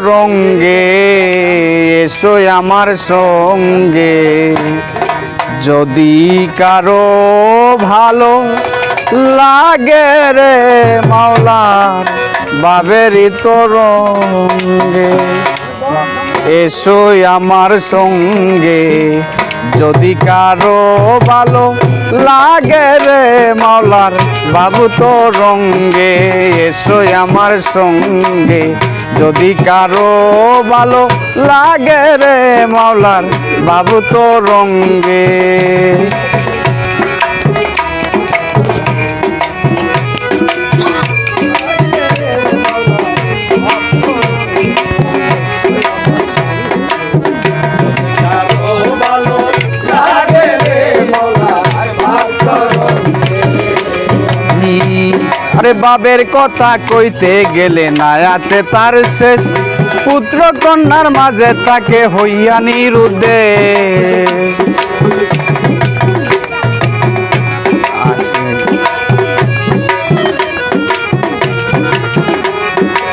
রঙ্গে, এসো আমার সঙ্গে। যদি কারও ভালো লাগে রে মাওলার বাবেরই তো রঙ্গে, এসো আমার সঙ্গে। যদি কারও ভালো লাগে রে মাওলার বাবু তো রঙ্গে, এসো আমার সঙ্গে। যদি কারও ভালো লাগে রে মাওলার বাবু তো রঙ্গে। বাবের কথা কইতে গেলে না আছে তার শেষ। পুত্র কন্যার মাঝে তাকে হইয়া নিরুদ্দেশ।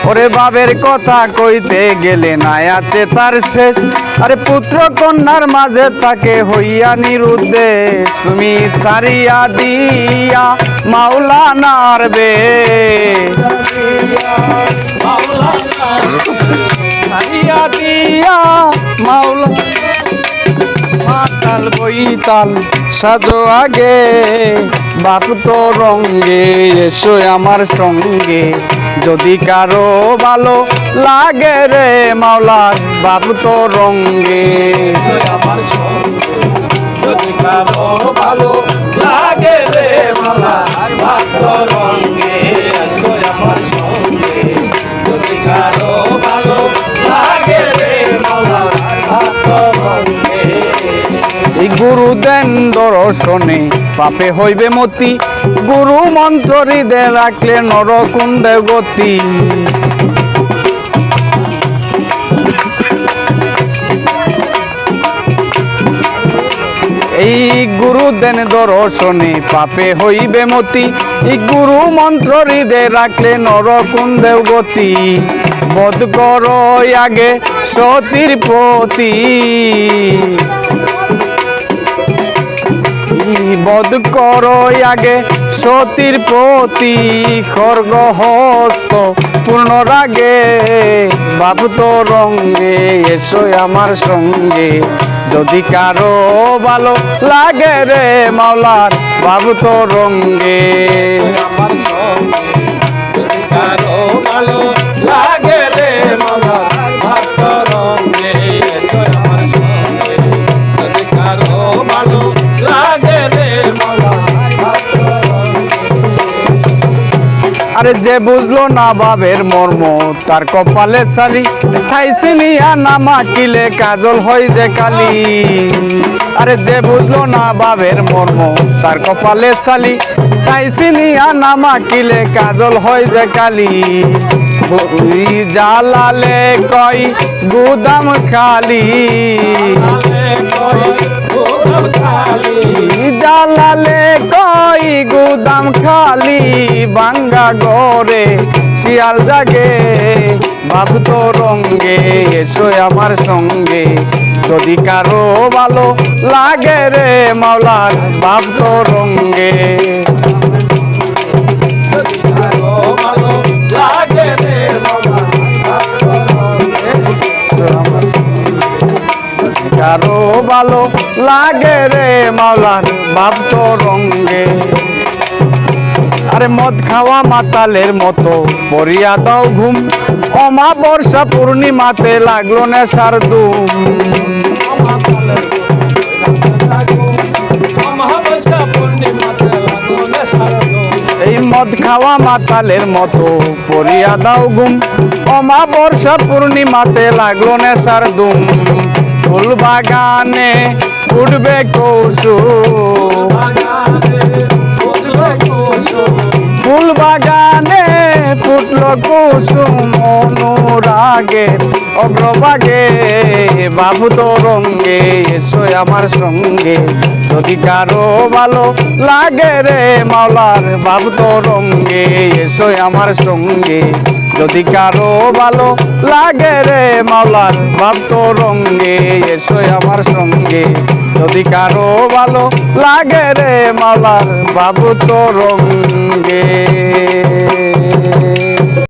ওরে বাবের কথা কইতে গেলে না আছে তার শেষ। আরে পুত্র কন্যার মাঝে তাকে হইয়া নিরুদ্দেশ। তুমি সারিয়া দিয়া মাওলানার বে সারিয়া দিয়া মাওলা মাতাল বইতাল সাজো আগে। বাপ তো রঙ্গে, এসো আমার সঙ্গে। যদি কারও ভালো লাগে রে মাওলার বাপ তো রঙ্গে। আমার সঙ্গে যদি কারও ভালো লাগে রে মালা ভাগ্য রঙে এসো আমার সঙ্গে যদি কারও ভালো লাগে রে মালা ভাগ্য রঙে এই গুরু দেন দর্শনে পাপে হইবে মতি গুরু মন্ত্র হৃদে রাখলে নরকুণ্ডে গতি। এই গুরু দেন দর্শনে পাপে হইবে মতি। এই গুরু মন্ত্র হৃদে রাখলে নরকুণ্ডে গতি। বধ কর আগে সতীর পতি বধ কর আগে সতীর প্রতি খর্গ হস্ত পূর্ণ রাগে বাবু তো রঙ্গে, এসো আমার সঙ্গে। যদি কারও ভালো লাগে রে মাওলার বাবু তো রঙ্গে আমার সঙ্গে আরে যে বুঝলো না বাবের মর্ম, তার কপালে সালি খাইছে নিয়া নামা কিলে কাজল হয় যে কালি। আরে যে বুঝলো না বাবের মর্ম, তার কপালে সালি খাইছে নিয়া নামা কিলে কাজল হয় যে কালি। জালালে কই গুদাম খালি। জালালে কই গুদাম খালি, বাঙ্গা গরে শিয়াল জাগে। বাবু তো রঙ্গে, এসো আমার সঙ্গে। যদি কারও ভালো লাগে রে মাওলার তো রঙ্গে। কারও ভালো লাগে রে মাওলার তো রঙ্গে। আরে মদ খাওয়া মাতালের মতো, পরিয়া দাও ঘুম। অমা বর্ষা পূর্ণিমাতে লাগল নেশার দুম, এই মদ খাওয়া মাতালের মতো, পরিয়া দাও ঘুম। অমা বর্ষা পূর্ণিমাতে লাগল নেশার দুম। ফুল বাগানে উঠবে কৌশু ফুল বাগানে ফুটলো কুসুম অনুরাগে অগ্রভাগে। বাবু তো রঙ্গে এসো আমার সঙ্গে। যদি কারও ভালো লাগে রে মাওলার বাবু তো রঙ্গে এসো আমার সঙ্গে। যদি কারও ভালো লাগে রে মাওলার ভাত রঙ্গে, এসো আমার সঙ্গে। যদি কারও ভালো লাগে রে মাওলার বাবু তো রঙ্গে।